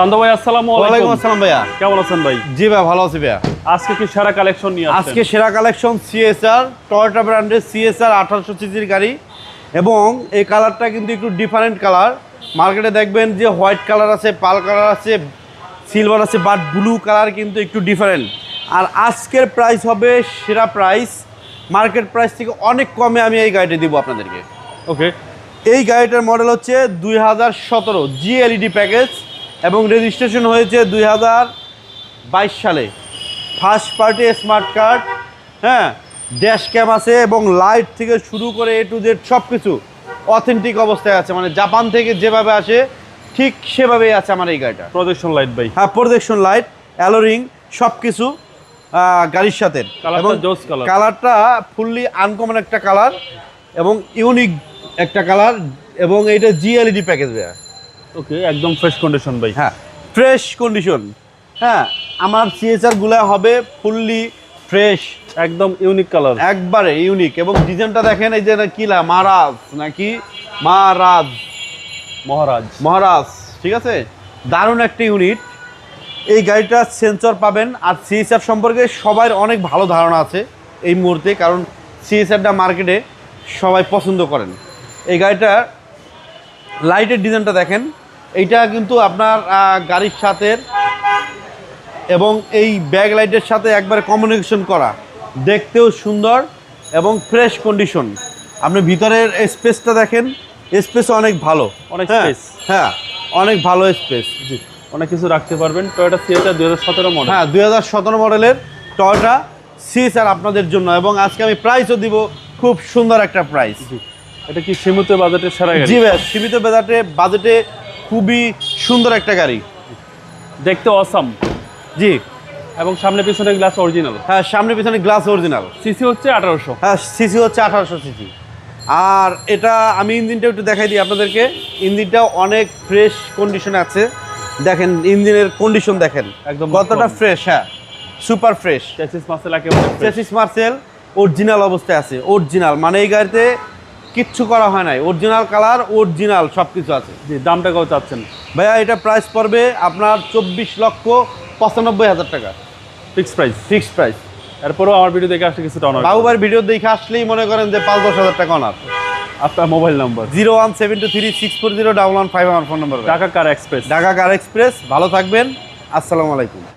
চান্দ ভাই আসসালামু আলাইকুম। আসসালাম ভাইয়া। কেমন আছেন ভাই? জি ভাই ভালো আছি ভাইয়া। আজকে কি সেরা কালেকশন নিয়ে আজকে সেরা কালেকশন সিএসআর টয়োটা ব্র্যান্ডের সিএসআর আঠারোশো সিসির গাড়ি। এবং এই কালারটা কিন্তু একটু ডিফারেন্ট কালার মার্কেটে দেখবেন যে হোয়াইট কালার আছে পাল কালার আছে সিলভার আছে বাট ব্লু কালার কিন্তু একটু ডিফারেন্ট আর আজকের প্রাইস হবে সেরা প্রাইস মার্কেট প্রাইস থেকে অনেক কমে আমি এই গাড়িটা দিব আপনাদেরকে। ওকে এই গাড়িটার মডেল হচ্ছে দুই হাজার সতেরো জিএলইডি প্যাকেজ এবং রেজিস্ট্রেশন হয়েছে দুই হাজার বাইশ সালে। ফার্স্ট পার্টি স্মার্ট কার্ড হ্যাঁ ড্যাশ ক্যাম আছে এবং লাইট থেকে শুরু করে এ টু জেড সব কিছু অথেন্টিক অবস্থায় আছে। মানে জাপান থেকে যেভাবে আসে ঠিক সেভাবেই আছে আমার এই গাড়িটা। প্রজেকশন লাইট ভাই। হ্যাঁ প্রোটেকশন লাইট অ্যালোরিং সব কিছু গাড়ির সাথে। কালারটা ফুললি আনকমন একটা কালার এবং ইউনিক একটা কালার এবং এইটা জিএলইডি প্যাকেজ ভাইয়া। ওকে একদম ফ্রেশ কন্ডিশন ভাই। হ্যাঁ। ফ্রেশ কন্ডিশন হ্যাঁ আমার সিএসআরগুলা হবে ফুললি ফ্রেশ একদম ইউনিক কালার একবারে ইউনিক এবং ডিজাইনটা দেখেন এই যে কিলা মহারাজ নাকি? মহারাজ মহারাজ। মহারাজ ঠিক আছে? দারুণ একটা ইউনিট এই গাড়িটা সেন্সর পাবেন আর সিএসআর সম্পর্কে সবার অনেক ভালো ধারণা আছে এই মুহূর্তে কারণ সিএসআরটা মার্কেটে সবাই পছন্দ করেন। এই গাড়িটার লাইটের ডিজাইনটা দেখেন। এইটা কিন্তু আপনার গাড়ির সাথে এবং এই ব্যাগ লাইটের সাথে একবারে কমিউনিকেশন করা। দেখতেও সুন্দর এবং ফ্রেশ কন্ডিশন আপনি ভিতরের স্পেসটা দেখেন স্পেস অনেক ভালো। অনেক হ্যাঁ, space। হ্যাঁ অনেক ভালো স্পেস জি। অনেক কিছু রাখতে পারবেন। টয়োটা সিএটা দুই হাজার সতেরো মডেল হ্যাঁ দুই হাজার সতেরো মডেলের টয়টা সিএসআর আপনাদের জন্য এবং আজকে আমি প্রাইসও দিব খুব সুন্দর একটা প্রাইস জি। এটা কি সীমিত বাজেটের সেরা গাড়ি? জি ভাই সীমিত বাজেটে বাজেটে খুবই সুন্দর একটা গাড়ি। দেখতে অসাম জি। এবং সামনে পিছনে গ্লাস অরিজিনাল হ্যাঁ সামনে পিছনে গ্লাস অরিজিনাল সিসি হচ্ছে আঠারোশো। হ্যাঁ সিসি হচ্ছে আঠারোশো সিসি আর এটা আমি ইঞ্জিনটা একটু দেখাই দিই আপনাদেরকে। ইঞ্জিনটাও অনেক ফ্রেশ কন্ডিশনে আছে। দেখেন ইঞ্জিনের কন্ডিশন দেখেন। একদম কতটা ফ্রেশ হ্যাঁ সুপার ফ্রেশ চ্যাসিস মাসেল একেবারে চেসিস মার্সেল অরিজিনাল অবস্থায় আছে। অরিজিনাল মানে এই গাড়িতে কিচ্ছু করা হয় নাই। অরিজিনাল কালার অরিজিনাল সব কিছু আছে। জি দামটা কত চাচ্ছেন। ভাইয়া এটা প্রাইস পড়বে আপনার চব্বিশ লক্ষ পঁচানব্বই হাজার টাকা। ফিক্স প্রাইস ফিক্সড প্রাইস এরপরও আমার ভিডিও দেখে আসলে কিছুটা অনার বাবুবার ভিডিও দেখে আসলেই মনে করেন যে পাঁচ দশ হাজার টাকা অনার আপনার mobile number zero one seven two three six four zero double one five আমার ফোন নম্বর Dhaka car express Dhaka car express ভালো থাকবেন। আসসালামু আলাইকুম।